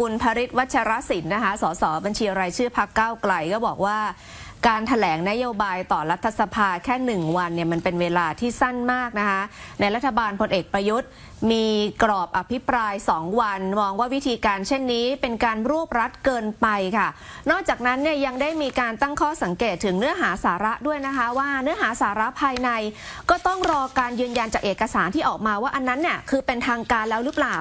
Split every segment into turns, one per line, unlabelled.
คุณภริศวัชรศิลป์นะคะ สสบัญชีรายชื่อพักเก้าไกลก็บอกว่า การถแถลงนโยบายต่อรัฐสภาแค่หนึ่งวันเนี่ยมันเป็นเวลาที่สั้นมากนะคะ ในรัฐบาลพลเอกประยุทธ์ มีกรอบอภิปราย 2 วัน มองว่าวิธีการเช่นนี้เป็นการรวบรัดเกินไปค่ะ นอกจากนั้นเนี่ยยังได้มีการตั้งข้อสังเกตถึงเนื้อหาสาระด้วยนะคะว่าเนื้อหาสาระภายใน ก็ต้องรอการยืนยันจากเอกสารที่ออกมาว่าอันนั้นเนี่ยคือเป็นทางการแล้วหรือเปล่า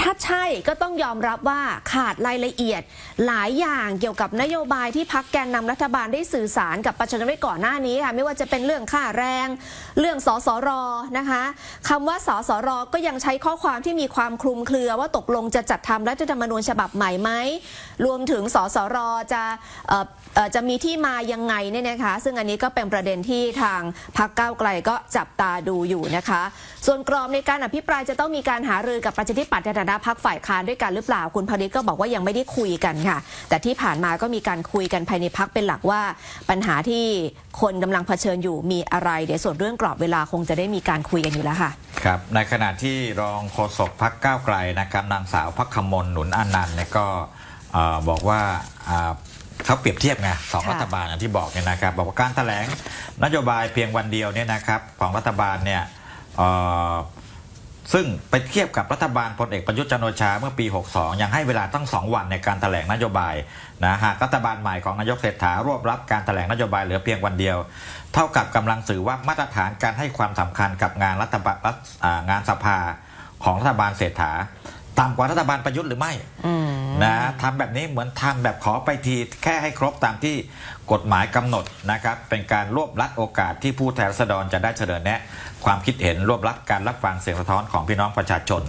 ถ้าใช่ก็ต้องยอมรับว่าขาดรายละเอียด หลายอย่างเกี่ยวกับนโยบายที่พักแกนนำรัฐบาลได้สื่อสารกับประชาชนไว้ก่อนหน้านี้ค่ะไม่ว่าจะเป็นเรื่องค่าแรง เรื่องสสรนะคะคำว่าสสรก็ยังใช้ข้อความที่มีความคลุมเครือว่าตกลงจะจัดทำรัฐธรรมนูญฉบับใหม่ไหมรวมถึงสสรจะเอ่อเอ่อจะมีที่มายังไงเนี่ยนะคะ ซึ่งอันนี้ก็เป็นประเด็นที่ทางพักก้าวไกลก็จับตาดูอยู่นะคะ ส่วนกรอบในการอภิปรายจะต้องมีการหารือกับประชาธิปัตย์ในฐานะพักฝ่ายค้านด้วยกันหรือเปล่าคุณพริตก็บอกว่ายังไม่ได้คุยกันค่ะ แต่ที่ผ่านมาก็มีการคุยกันภายในพักเป็นหลักว่าปัญหาที่คนกำลังเผชิญอยู่มีอะไร เดี๋ยวส่วนเรื่องกรอบเวลาคงจะได้มีการคุยกันอยู่แล้วค่ะ
ครับ ในขณะที่รองโฆษกพักก้าวไกลนะครับนางสาวพักขมลหนุนอานันต์เนี่ยก็เอ่อบอกว่าอ่าเขาเปรียบเทียบไงสอง
ค่ะ
รัฐบาลอย่างที่บอกเนี่ยนะครับ บอกว่าการแถลงนโยบายเพียงวันเดียวเนี่ยนะครับของรัฐบาลเนี่ยเอ่อ ซึ่งไปเทียบกับรัฐบาลพลเอกประยุทธ์จันโอชาเมื่อปี 62 ยังให้เวลาตั้ง 2 วันในการแถลงนโยบายนะหากรัฐบาลใหม่ของนายกเศรษฐารวบรับการแถลงนโยบายเหลือเพียงวันเดียว เท่ากับกำลังสื่อว่ามาตรฐานการให้ความสำคัญกับงานรัฐบาลรัฐอ่างานสภาของรัฐบาลเศรษฐาต่ำกว่ารัฐบาลประยุทธ์หรือไม่
อื
นะทำแบบนี้เหมือนทำแบบขอไปทีแค่ให้ครบตามที่กฎหมายกำหนดนะครับเป็นการรวบรัดโอกาสที่ผู้แทนราษฎรจะได้เสนอแนะความคิดเห็นรวบรัดการรับฟังเสียงสะท้อนของพี่น้องประชาชน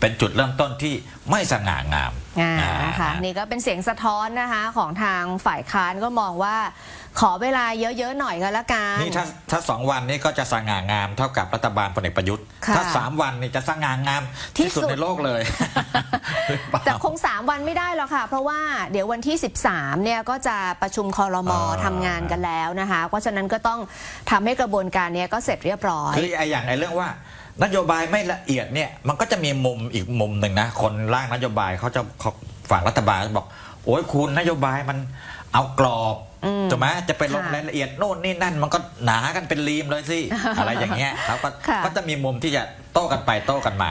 เป็นจุดเริ่มต้นที่ไม่สง่างาม
อ่า
อ่า
นะคะนี่ก็เป็นเสียงสะท้อนนะคะของทางฝ่ายค้านก็มองว่า ขอเวลาเยอะๆหน่อยก็แล้วกัน
นี่ถ้าถ้าสองวันนี้ก็จะสง่างามเท่ากับรัฐบาลพลเอกประยุทธ์
ค่ะ
ถ้าสามวันนี่จะสง่างาม
ที่
ที่สุด
สุด
ในโลกเลยหรือเปล่า
แต่คง 3 วันไม่ได้หรอกค่ะ เพราะว่าเดี๋ยววันที่ 13เนี่ยก็จะประชุมคอรมอ
อ่า
ทำงานกันแล้วนะคะ เพราะฉะนั้นก็ต้องทำให้กระบวนการเนี้ยก็เสร็จเรียบร้อย
คือไอ้อย่างไอ้เรื่องว่านโยบายไม่ละเอียดเนี่ยมันก็จะมีมุมอีกมุมหนึ่งนะ คนร่างนโยบายเขาจะเขาฝั่งรัฐบาลเขาบอก โอ้ยคุณนโยบายมันเอากรอบ
อืม
ถูกไหมจะไปลง
ค่ะ
รายละเอียดโน่นนี่นั่น มันก็หนากันเป็นรีมเลยสิ อะไรอย่างเงี้ยเขาก็
ค่ะ
ก็จะมีมุมที่จะโต้กันไปโต้กันมา